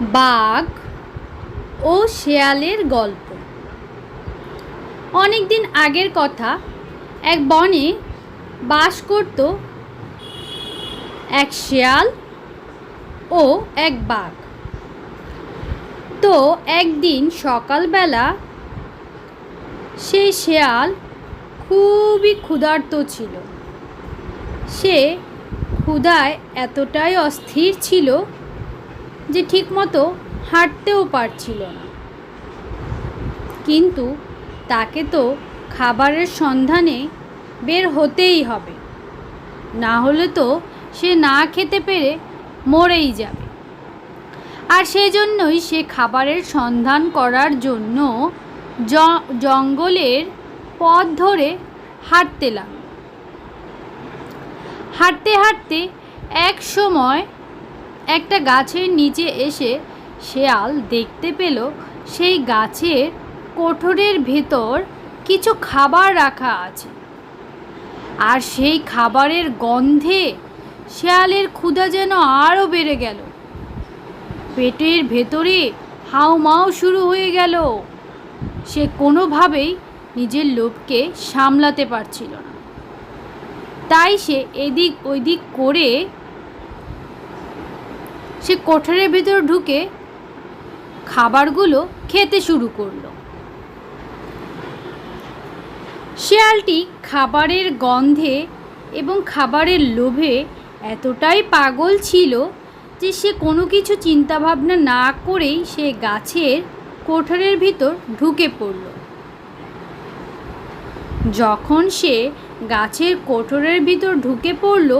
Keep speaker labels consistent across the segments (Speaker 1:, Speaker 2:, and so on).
Speaker 1: বাঘ ও শেয়ালের গল্প। অনেক দিন আগের কথা, এক বনে বাস করত এক শেয়াল ও এক বাঘ। তো একদিন সকালবেলা সেই শেয়াল খুবই ক্ষুধার্ত ছিল। সে ক্ষুধায় এতটাই অস্থির ছিল যে ঠিকমতো হাঁটতেও পারছিল না। কিন্তু তাকে তো খাবারের সন্ধানে বের হতেই হবে। না হলে তো সে না খেতে পেরে মরেই যাবে। আর সেই জন্যই সে খাবারের সন্ধান করার জন্য জঙ্গলের পথ ধরে হাঁটতে লাগল। হাঁটতে হাঁটতে এক সময় একটা গাছের নিচে এসে শেয়াল দেখতে পেল সেই গাছের কোঠরের ভেতর কিছু খাবার রাখা আছে। আর সেই খাবারের গন্ধে শেয়ালের ক্ষুধা যেন আরও বেড়ে গেল। পেটের ভেতরে হাউমাউ শুরু হয়ে গেল। সে কোনোভাবেই নিজের লোভকে সামলাতে পারছিল না। তাই সে এদিক ওইদিক করে সে কোঠরের ভিতর ঢুকে খাবারগুলো খেতে শুরু করল। শেয়ালটি খাবারের গন্ধে এবং খাবারের লোভে এতটাই পাগল ছিল যে সে কোনো কিছু চিন্তাভাবনা না করেই সে গাছের কোঠরের ভিতর ঢুকে পড়ল। যখন সে গাছের কোঠরের ভিতর ঢুকে পড়ল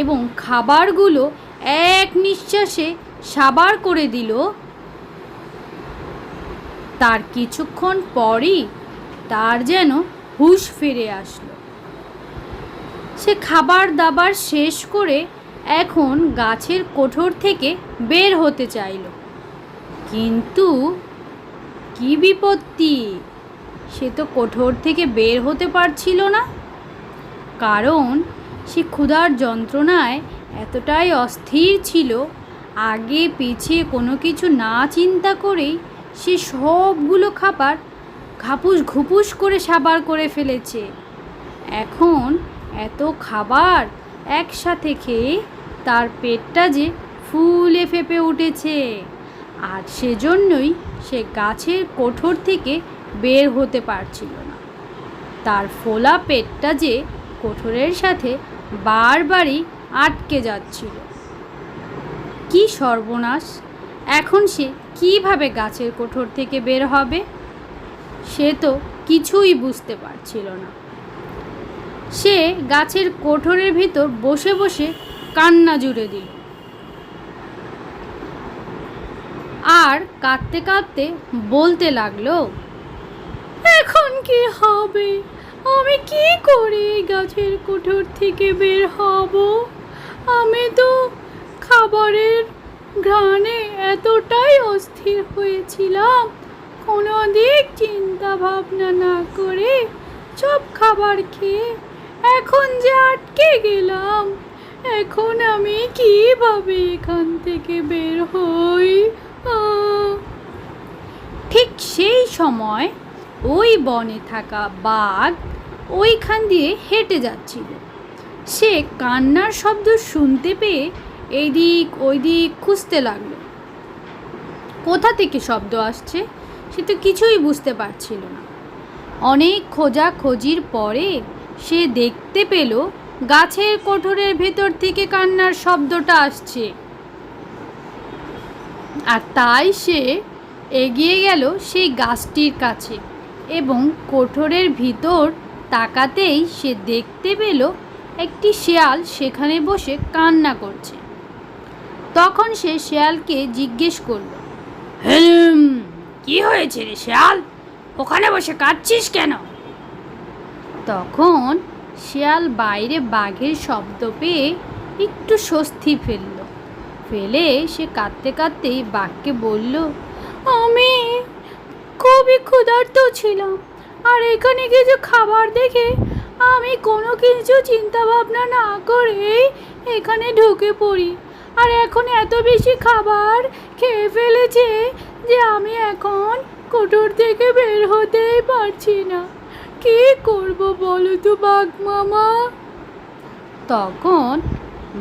Speaker 1: এবং খাবারগুলো এক নিঃশ্বাসে সাবার করে দিল। তার কিছুক্ষণ পরই তার যেন হুঁশ ফিরে আসলো। সে খাবার দাবার শেষ করে এখন গাছের কোঠর থেকে বের হতে চাইল। কিন্তু কি বিপত্তি! সে তো কোঠর থেকে বের হতে পারছিল না। কারণ সে ক্ষুধার যন্ত্রণায় এতটাই অস্থির ছিল, আগে পিছিয়ে কোনো কিছু না চিন্তা করেই সে সবগুলো খাবার ঘাপুস ঘুপুস করে সাবার করে ফেলেছে। এখন এত খাবার একসাথে খেয়ে তার পেটটা যে ফুলে ফেপে উঠেছে। আর সেজন্যই সে গাছের কোঠর থেকে বের হতে পারছিল না। তার ফোলা পেটটা যে কোঠরের সাথে বারবারই আটকে যাচ্ছিল। কি সর্বনাশ! এখন সে কীভাবে গাছের কোঠর থেকে বের হবে? সে তো কিছুই বুঝতে পারছিল না। সে গাছের কোঠরের ভিতর বসে বসে কান্না জুড়ে দিল। আর কাঁদতে কাঁদতে বলতে লাগল, এখন কি হবে? আমি কি করে গাছের কোঠর থেকে বের হব? আমি তো খাবারের ঘ্রাণে এতটাই অস্থির হয়েছিলাম। কোনো দিক চিন্তা ভাবনা না করে সব খাবার খেয়ে এখন যে আটকে গেলাম, এখন আমি কীভাবে এখান থেকে বের হই? ঠিক সেই সময় ওই বনে থাকা বাঘ ওইখান দিয়ে হেঁটে যাচ্ছিল। সে কান্নার শব্দ শুনতে পেয়ে এইদিক ওইদিক খুঁজতে লাগল। কোথা থেকে শব্দ আসছে সে তো কিছুই বুঝতে পারছিল না। অনেক খোঁজাখোঁজির পরে সে দেখতে পেল গাছের কোঠরের ভেতর থেকে কান্নার শব্দটা আসছে। আর তাই সে এগিয়ে গেল সেই গাছটির কাছে এবং কোঠরের ভিতর তাকাতেই সে দেখতে পেল একটি শেয়াল সেখানে বসে কান্না করছে। তখন সে শেয়ালকে জিজ্ঞেস করল, হুম, কি হয়েছে রে শেয়াল? ওখানে বসে কাঁদছিস কেন? তখন শেয়াল বাইরে বাঘের শব্দ পেয়ে একটু স্বস্তি ফেলল। ফেলে সে কাঁদতে কাঁদতেই বাঘকে বলল, আমি খুবই ক্ষুধার্ত ছিলাম, আর এখানে কিছু খাবার দেখে আমি কোনো কিছু চিন্তা ভাবনা না করে এখানে ঢুকে পড়ি। আর এখন এত বেশি খাবার খেয়ে ফেলেছে যে আমি এখন কোটর থেকে বের হতেই পারছি না। কি করব বলো তো, বাঘ মামা? তখন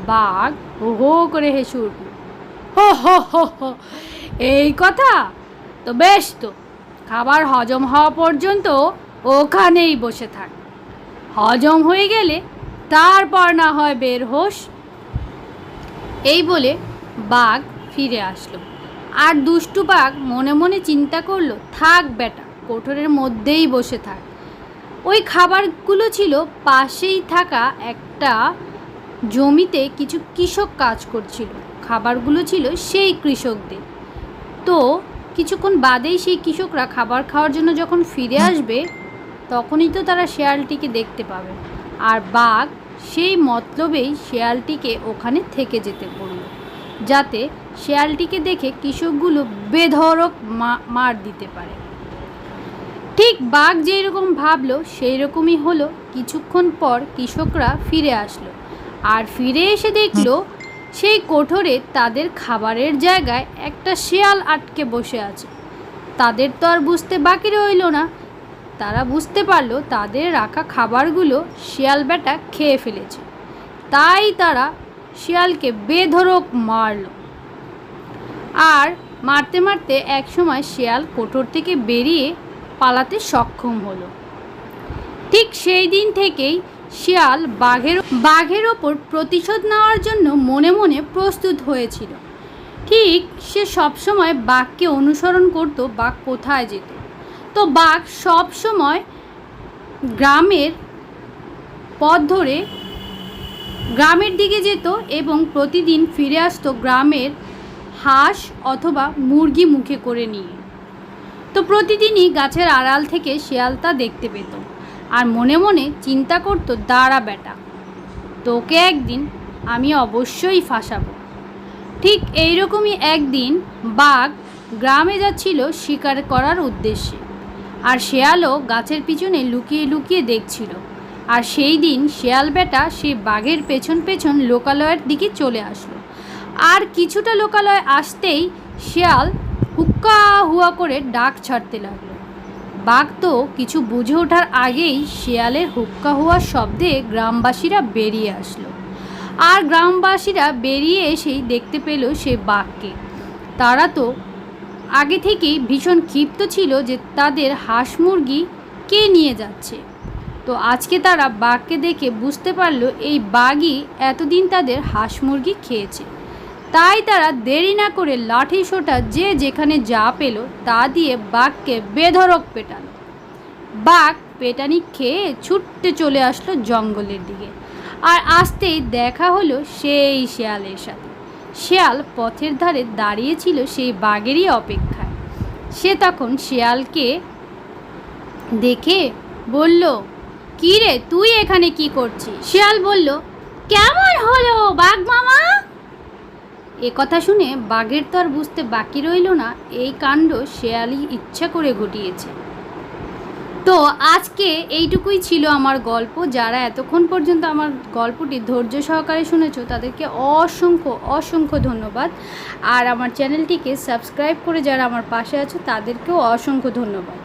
Speaker 1: বাঘ হো করে হেসে উঠল এই কথা? তো বেশ তো, খাবার হজম হওয়া পর্যন্ত ওখানেই বসে থাক। হজম হয়ে গেলে তারপর না হয় বের হোস। এই বলে বাঘ ফিরে আসলো। আর দুষ্টু বাঘ মনে মনে চিন্তা করল, থাক বেটা, কোঠরের মধ্যেই বসে থাক। ওই খাবারগুলো ছিল পাশেই থাকা একটা জমিতে কিছু কৃষক কাজ করছিল। খাবারগুলো ছিল সেই কৃষকদের। তো কিছুক্ষণ বাদেই সেই কৃষকরা খাবার খাওয়ার জন্য যখন ফিরে আসবে তখনই তো তারা শেয়ালটিকে দেখতে পাবে। আর বাঘ সেই মতলবেই শেয়ালটিকে ওখানে থেকে যেতে বলল, যাতে শেয়ালটিকে দেখে কৃষকগুলো বেধরক মার দিতে পারে। ঠিক বাঘ যেই রকম ভাবলো সেই রকমই হলো। কিছুক্ষণ পর কৃষকরা ফিরে আসলো। আর ফিরে এসে দেখল, সেই কোঠরে তাদের খাবারের জায়গায় একটা শেয়াল আটকে বসে আছে। তাদের তো আর বুঝতে বাকি রইল না। তারা বুঝতে পারল তাদের রাখা খাবারগুলো শিয়াল বেটা খেয়ে ফেলেছে। তাই তারা শিয়ালকে বেধরক মারলো। আর মারতে মারতে একসময় শিয়াল কোঠর থেকে বেরিয়ে পালাতে সক্ষম হলো। ঠিক সেই দিন থেকেই শিয়াল বাঘের বাঘের ওপর প্রতিশোধ নেওয়ার জন্য মনে মনে প্রস্তুত হয়েছিল। ঠিক সে সবসময় বাঘকে অনুসরণ করত বাঘ কোথায় যেত। তো বাঘ সব সময় গ্রামের পথ ধরে গ্রামের দিকে যেত এবং প্রতিদিন ফিরে আসতো গ্রামের হাঁস অথবা মুরগি মুখে করে নিয়ে। তো প্রতিদিনই গাছের আড়াল থেকে শিয়াল তা দেখতে পেত। আর মনে মনে চিন্তা করতো, দাঁড়া বেটা, তোকে একদিন আমি অবশ্যই ফাঁসাবো। ঠিক এইরকমই একদিন বাঘ গ্রামে যাচ্ছিল শিকার করার উদ্দেশ্যে। আর শেয়ালও গাছের পিছনে লুকিয়ে লুকিয়ে দেখছিল। আর সেই দিন শেয়াল বেটা সেই বাঘের পেছন পেছন লোকালয়ের দিকে চলে আসলো। আর কিছুটা লোকালয় আসতেই শেয়াল হুক্কা হুয়া করে ডাক ছাড়তে লাগল। বাঘ তো কিছু বুঝে ওঠার আগেই শেয়ালের হুক্কা হুয়া শব্দে গ্রামবাসীরা বেরিয়ে আসলো। আর গ্রামবাসীরা বেরিয়ে এসেই দেখতে পেল সে বাঘকে। তারা তো আগে থেকেই ভীষণ ক্ষিপ্ত ছিল যে তাদের হাঁস মুরগি কে নিয়ে যাচ্ছে। তো আজকে তারা বাঘকে দেখে বুঝতে পারল এই বাঘই এতদিন তাদের হাঁস মুরগি খেয়েছে। তাই তারা দেরি না করে লাঠি সোটা যে যেখানে যা পেল তা দিয়ে বাঘকে বেধরক পেটালো। বাঘ পেটানি খেয়ে ছুটতে চলে আসলো জঙ্গলের দিকে। আর আসতেই দেখা হলো সেই শেয়ালের সাথে। শেয়াল পথের ধারে দাঁড়িয়েছিল সেই বাঘেরই অপেক্ষায়। সে তখন শেয়ালকে দেখে বলল, কি রে, তুই এখানে কি করছিস? শেয়াল বলল, কেমন হলো বাঘ মামা? এ কথা শুনে বাঘের তো আর বুঝতে বাকি রইল না, এই কাণ্ড শেয়ালই ইচ্ছা করে ঘটিয়েছে। তো আজকে এইটুকুই ছিল আমার গল্প। যারা এতক্ষণ পর্যন্ত আমার গল্পটি ধৈর্য সহকারে শুনেছ, তাদেরকে অসংখ্য অসংখ্য ধন্যবাদ। আর আমার চ্যানেলটিকে সাবস্ক্রাইব করে যারা আমার পাশে আছো, তাদেরকেও অসংখ্য ধন্যবাদ।